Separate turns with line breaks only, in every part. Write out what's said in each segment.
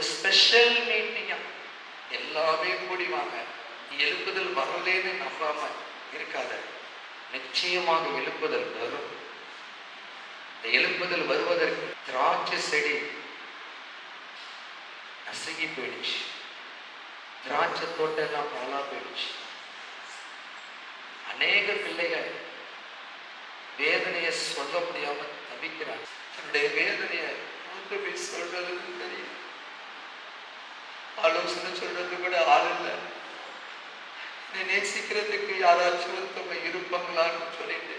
ஒரு ஸ்பெஷல் மீட்டிங்கா எல்லாமே கூடிவாங்க எழுப்புதல் வரலேன்னு நம்பாம இருக்காத. நிச்சயமாக எழுப்புதல் வரும். இந்த எழுப்புதல் வருவதற்கு திராட்சை செடி நசுங்கி போயிடுச்சு. திராட்சை தோட்டம் எல்லாம் பாலா போயிடுச்சு. அநேக பிள்ளைகள் வேதனையை சொல்ல முடியாம தவிக்கிறாங்க. தன்னுடைய வேதனையை மூத்த போய் சொல்றதுன்னு தெரியும் ஆலோசனை சொல்றது கூட ஆள் இல்லை. என்னை நேசிக்கிறதுக்கு யாராச்சும் ஒருத்தவங்க இருப்பாங்களான்னு சொல்லிட்டு.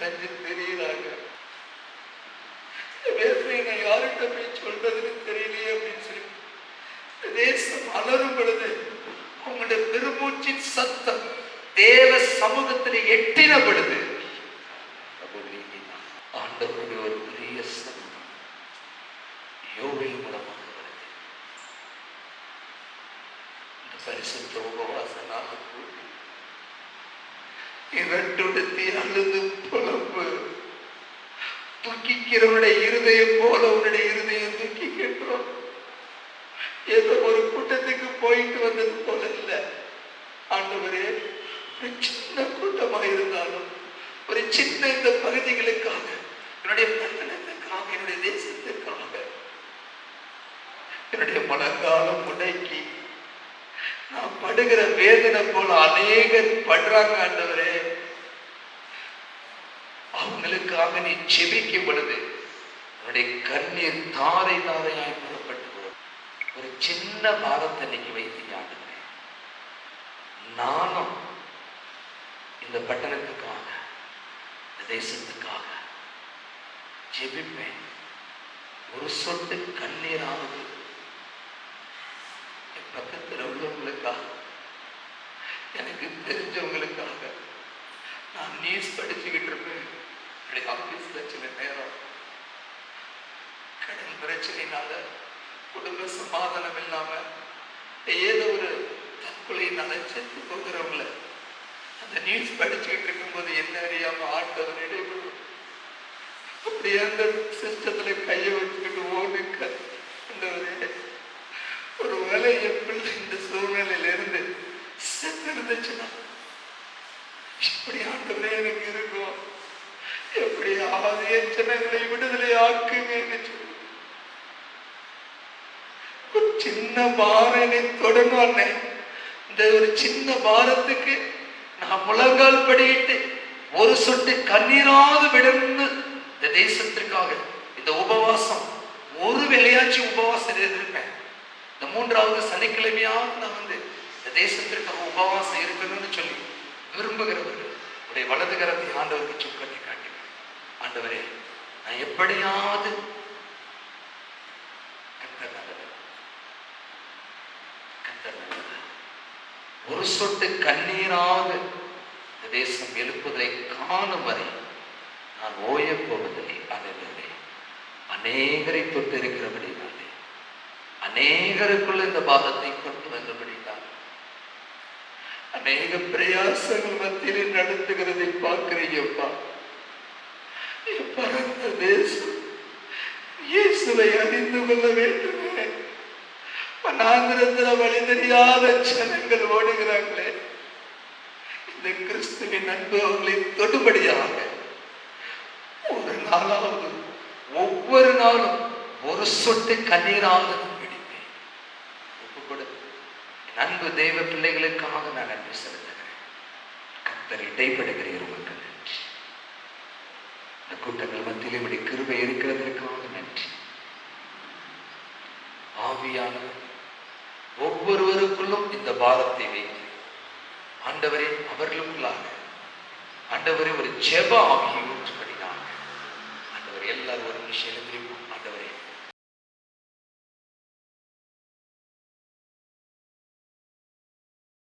லஞ்சு தெரியுறாங்க வேதனை நான் யார்கிட்ட போய் சொல்றதுன்னு தெரியலையே அப்படின்னு சொல்லி. தேசம் அலரும் பொழுது அவங்களுடைய பெருமூச்சின் சத்தம் தேவ சமூகத்தில் எட்டின பொழுது. ஆண்டவருடைய ஒரு இந்த அழுது புலம்பு. துக்கிக்கிறவனுடைய இருதயம் போல உன்னுடைய இருதயம் துக்கிக்கின்றோம். ஏதோ ஒரு கூட்டத்துக்கு போயிட்டு வந்தது போல இல்லை. ஆண்டவரே ஒரு சின்ன கூட்டமா இருந்தாலும் ஒரு சின்ன இந்த பகுதிகளுக்காக என்னுடைய பட்டணத்துக்காக என்னுடைய தேசத்துக்காக என்னுடைய மனங்காலம் முடக்கி நான் படுகிற வேதனை போல அநேகர் படுறாங்க ஆண்டவரே. அவங்களுக்காக நீ செபிக்கும் பொழுது அவருடைய கண்ணீர் தாரை தாரையாய் புறப்பட்டு ஒரு சின்ன பாரத்தை நீங்க வைத்தீங்க ஆண்டவரே. நானும் இந்த பட்டணத்துக்காக இந்த தேசத்துக்காக ஜெபிப்பேன் ஒரு சொட்டு கண்ணீரானது என் பக்கத்தில் உள்ளவங்களுக்காக எனக்கு தெரிஞ்சவங்களுக்காக நான் நியூஸ் படிச்சுக்கிட்டு இருப்பேன் என்னுடைய ஆஃபீஸில் சில நேரம். கடன் பிரச்சனைனால குடும்ப சமாதானம் இல்லாம ஏதோ ஒரு தற்கொலையினால செத்து போகிறவங்கள அந்த நியூஸ் படிச்சுக்கிட்டு இருக்கும்போது என்ன அறியாம ஆண்டவர் இடைபெறும் அப்படியே அந்த சிஸ்டத்துல இப்படி ஆண்டவரே எனக்கு இருக்கும் எப்படி ஆதிய ஜனங்களை விடுதலை ஆக்குங்கன்னு சொல்லி. ஒரு சின்ன பாரனை தொடணும் இந்த ஒரு சின்ன பாரத்துக்கு நான் முழங்கால் படியிட்டு ஒரு சொட்டு கண்ணீராவது விடணும்னு இந்த தேசத்திற்காக இந்த உபவாசம் ஒரு வேலையாச்சு உபவாசம் இருந்திருப்பேன் இந்த மூன்றாவது சனிக்கிழமையாவது நான் வந்து இந்த தேசத்திற்காக உபவாசம் இருக்கணும்னு சொல்லி விரும்புகிறவர்கள் உடைய வலது கரத்தை ஆண்டவருக்கு சுக்கத்தை காட்டினார் ஆண்டவரே நான் எப்படியாவது நல்லவர். நல்லவர். ஒரு சொட்டு கண்ணீராவது இந்த தேசம் எழுப்புதலை காணும் வரை நான் ஓயப் போவதில்லை அனைவரே அநேகரை தொட்டு இருக்கிறபடினாலே அநேகருக்குள்ள இந்த பாதத்தை கொண்டு வந்தபடி அநேக பிரயாசங்கள் மத்தியில் நடத்துகிறதை பார்க்கிறீங்கப்பா பரந்த தேசம் இயேசுவை அறிந்து கொள்ள வேண்டுமே. வனாந்திரத்தில் வழி தெரியாத ஜனங்கள் ஓடுகிறாங்களே இந்த கிறிஸ்துவின் அன்பு அவர்களை தொடுபடியாக ஒரு நாளாவது ஒவ்வொரு நாளும் ஒரு சொட்டு கண்ணீராகும் அன்பு தெய்வ பிள்ளைகளுக்காக நான் நன்றி செலுத்துகிறேன். கத்தர் இடைப்படுகிறீர் உங்களுக்கு நன்றி. இந்த கூட்டங்கள் மத்தியில் இப்படி கிருபை இருக்கிறதற்காக நன்றி. ஆவியான ஒவ்வொருவருக்குள்ளும் இந்த பாரத்தை வைத்து ஆண்டவரே அவர்களுக்குள்ளாக ஆண்டவரே ஒரு ஜெப ஆவியை ஊற்றுபடினாங்க ஆண்டவர் எல்லாரும் ஒரு விஷயம் எழுந்திருப்போம்.